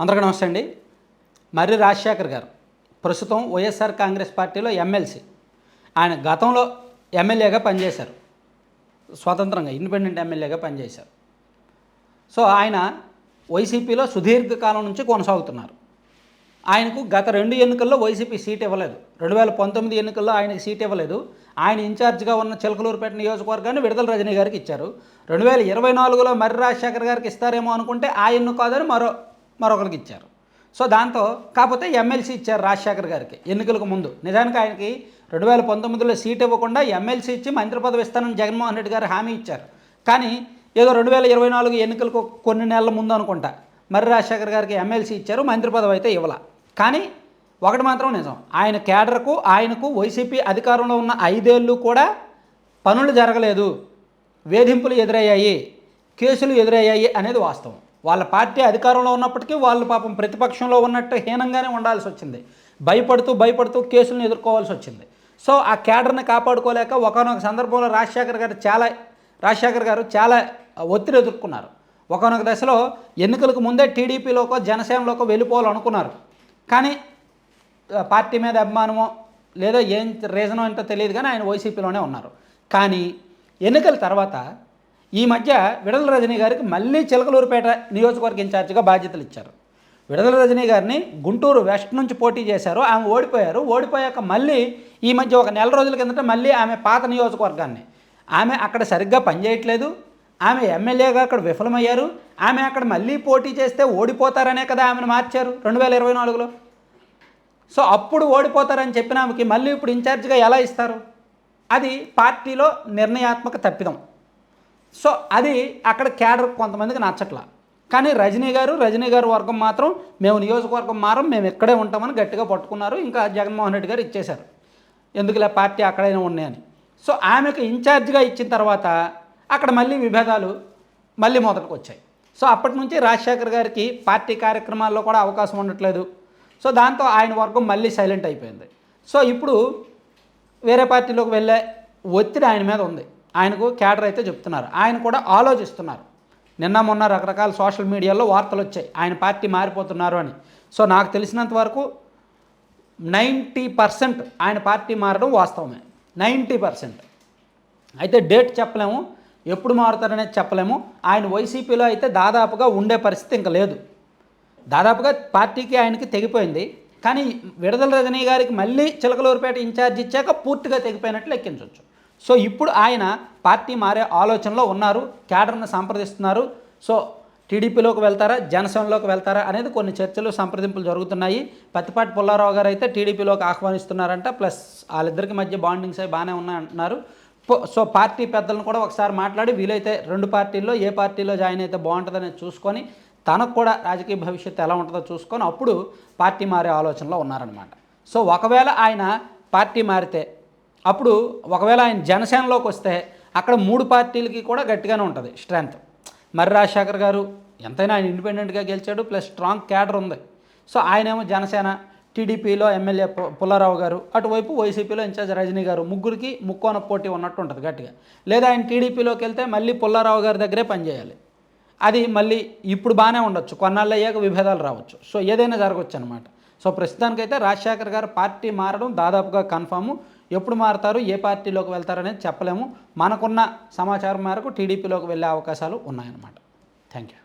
అందరికీ నమస్తే అండి. మర్రి రాజశేఖర్ గారు ప్రస్తుతం వైఎస్ఆర్ కాంగ్రెస్ పార్టీలో ఎమ్మెల్సీ. ఆయన గతంలో ఎమ్మెల్యేగా పనిచేశారు. స్వతంత్రంగా ఇండిపెండెంట్ ఎమ్మెల్యేగా పనిచేశారు. సో ఆయన వైసీపీలో సుదీర్ఘకాలం నుంచి కొనసాగుతున్నారు. ఆయనకు గత రెండు ఎన్నికల్లో వైసీపీ సీట్ ఇవ్వలేదు. రెండు వేల పంతొమ్మిది ఎన్నికల్లో ఆయనకి సీట్ ఇవ్వలేదు. ఆయన ఇన్ఛార్జ్గా ఉన్న చిలకలూరుపేట నియోజకవర్గాన్ని విడుదల రజనీ గారికి ఇచ్చారు. రెండు వేల ఇరవై నాలుగులో మర్రి రాజశేఖర్ గారికి ఇస్తారేమో అనుకుంటే ఆయన్ను కాదని మరో మరొకరికి ఇచ్చారు. సో దాంతో కాకపోతే ఎమ్మెల్సీ ఇచ్చారు రాజశేఖర్ గారికి ఎన్నికలకు ముందు. నిజానికి ఆయనకి రెండు వేల పంతొమ్మిదిలో సీట్ ఇవ్వకుండా ఎమ్మెల్సీ ఇచ్చి మంత్రి పదవి ఇస్తానని జగన్మోహన్ రెడ్డి గారు హామీ ఇచ్చారు. కానీ ఏదో రెండు వేల ఇరవై నాలుగు ఎన్నికలకు కొన్ని నెలల ముందు అనుకుంటా మర్రి రాజశేఖర్ గారికి ఎమ్మెల్సీ ఇచ్చారు మంత్రి పదవి అయితే ఇవ్వాల. కానీ ఒకటి మాత్రం నిజం ఆయన కేడర్కు ఆయనకు వైసీపీ అధికారంలో ఉన్న ఐదేళ్ళు కూడా పనులు జరగలేదు. వేధింపులు ఎదురయ్యాయి కేసులు ఎదురయ్యాయి అనేది వాస్తవం. వాళ్ళ పార్టీ అధికారంలో ఉన్నప్పటికీ వాళ్ళు పాపం ప్రతిపక్షంలో ఉన్నట్టు హీనంగానే ఉండాల్సి వచ్చింది. భయపడుతూ భయపడుతూ కేసులను ఎదుర్కోవాల్సి వచ్చింది. సో ఆ కేడర్ని కాపాడుకోలేక ఒకనొక సందర్భంలో రాజశేఖర్ గారు చాలా రాజశేఖర్ గారు చాలా ఒత్తిడి ఎదుర్కొన్నారు. ఒకనొక దశలో ఎన్నికలకు ముందే టీడీపీలోకో జనసేనలోకో వెళ్ళిపోవాలనుకున్నారు. కానీ పార్టీ మీద అభిమానమో లేదా ఏం రీజనో ఏంటో తెలియదు కానీ ఆయన వైసీపీలోనే ఉన్నారు. కానీ ఎన్నికల తర్వాత ఈ మధ్య విడదల రజనీ గారికి మళ్ళీ చిలకలూరుపేట నియోజకవర్గ ఇన్ఛార్జిగా బాధ్యతలు ఇచ్చారు. విడదల రజనీ గారిని గుంటూరు వెస్ట్ నుంచి పోటీ చేశారు. ఆమె ఓడిపోయారు. ఓడిపోయాక మళ్ళీ ఈ మధ్య ఒక నెల రోజుల కిందట మళ్ళీ ఆమె పాత నియోజకవర్గాన్ని. ఆమె అక్కడ సరిగ్గా పనిచేయట్లేదు. ఆమె ఎమ్మెల్యేగా అక్కడ విఫలమయ్యారు. ఆమె అక్కడ మళ్ళీ పోటీ చేస్తే ఓడిపోతారనే కదా ఆమెను మార్చారు రెండు వేల ఇరవై నాలుగులో. సో అప్పుడు ఓడిపోతారని చెప్పిన ఆమెకి మళ్ళీ ఇప్పుడు ఇన్ఛార్జిగా ఎలా ఇస్తారు? అది పార్టీలో నిర్ణయాత్మక తప్పిదం. సో అది అక్కడ క్యాడర్ కొంతమందికి నచ్చట్లా. కానీ రజనీ గారు రజనీ గారు వర్గం మాత్రం మేము నియోజకవర్గం మారం మేము ఇక్కడే ఉంటామని గట్టిగా పట్టుకున్నారు. ఇంకా జగన్మోహన్ రెడ్డి గారు ఇచ్చేశారు. ఎందుకులే పార్టీ అక్కడైనా ఉన్నాయని సో ఆమెకు ఇన్ఛార్జ్గా ఇచ్చిన తర్వాత అక్కడ మళ్ళీ విభేదాలు మళ్ళీ మొదటికి వచ్చాయి సో అప్పటి నుంచి రాజశేఖర్ గారికి పార్టీ కార్యక్రమాల్లో కూడా అవకాశం ఉండట్లేదు. సో దాంతో ఆయన వర్గం మళ్ళీ సైలెంట్ అయిపోయింది. సో ఇప్పుడు వేరే పార్టీలోకి వెళ్ళే ఒత్తిడి ఆయన మీద ఉంది. ఆయనకు క్యాడర్ అయితే చెప్తున్నారు. ఆయన కూడా ఆలోచిస్తున్నారు. నిన్న మొన్న రకరకాల సోషల్ మీడియాలో వార్తలు వచ్చాయి. ఆయన పార్టీ మారిపోతున్నారు అని. సో నాకు తెలిసినంత వరకు నైంటీ పర్సెంట్ ఆయన పార్టీ మారడం వాస్తవమే. Ninety percent. అయితే డేట్ చెప్పలేము. ఎప్పుడు మారుతారనేది చెప్పలేము. ఆయన వైసీపీలో అయితే దాదాపుగా ఉండే పరిస్థితి ఇంకా లేదు. దాదాపుగా పార్టీకి ఆయనకి తెగిపోయింది. కానీ విడదల రజనీ గారికి మళ్ళీ చిలకలూరుపేట ఇన్ఛార్జ్ ఇచ్చాక పూర్తిగా తెగిపోయినట్లు లెక్కించవచ్చు. సో ఇప్పుడు ఆయన పార్టీ మారే ఆలోచనలో ఉన్నారు క్యాడర్ను సంప్రదిస్తున్నారు. సో టీడీపీలోకి వెళ్తారా జనసేనలోకి వెళ్తారా అనేది కొన్ని చర్చలు సంప్రదింపులు జరుగుతున్నాయి. పత్తిపాటి పుల్లారావు గారు అయితే టీడీపీలోకి ఆహ్వానిస్తున్నారంట ప్లస్ వాళ్ళిద్దరికి మధ్య బాండింగ్స్ అవి బాగానే ఉన్నాయంటున్నారు సో పార్టీ పెద్దలను కూడా ఒకసారి మాట్లాడి వీలైతే రెండు పార్టీల్లో ఏ పార్టీలో జాయిన్ అయితే బాగుంటుందనేది చూసుకొని తనకు కూడా రాజకీయ భవిష్యత్తు ఎలా ఉంటుందో చూసుకొని అప్పుడు పార్టీ మారే ఆలోచనలో ఉన్నారనమాట సో ఒకవేళ ఆయన పార్టీ మారితే అప్పుడు ఒకవేళ ఆయన జనసేనలోకి వస్తే అక్కడ మూడు పార్టీలకి కూడా గట్టిగానే ఉంటుంది స్ట్రెంగ్త్. మర్రి రాజశేఖర్ గారు ఎంతైనా ఆయన ఇండిపెండెంట్గా గెలిచాడు ప్లస్ స్ట్రాంగ్ క్యాడర్ ఉంది. సో ఆయనేమో జనసేన టీడీపీలో ఎమ్మెల్యే పుల్లారావు గారు అటువైపు వైసీపీలో ఇన్ఛార్జ్ రజనీ గారు ముగ్గురికి ముక్కోన పోటీ ఉన్నట్టు ఉంటుంది గట్టిగా. లేదా ఆయన టీడీపీలోకి వెళ్తే మళ్ళీ పుల్లారావు గారి దగ్గరే పనిచేయాలి అది మళ్ళీ ఇప్పుడు బాగానే ఉండొచ్చు కొన్నాళ్ళు అయ్యాక విభేదాలు రావచ్చు. సో ఏదైనా జరగవచ్చు అనమాట సో ప్రస్తుతానికైతే రాజశేఖర్ గారు పార్టీ మారడం దాదాపుగా కన్ఫాము. ఎప్పుడు మారుతారు ఏ పార్టీలోకి వెళ్తారనేది చెప్పలేము. మనకున్న సమాచారం మేరకు టీడీపీలోకి వెళ్ళే అవకాశాలు ఉన్నాయన్నమాట. Thank you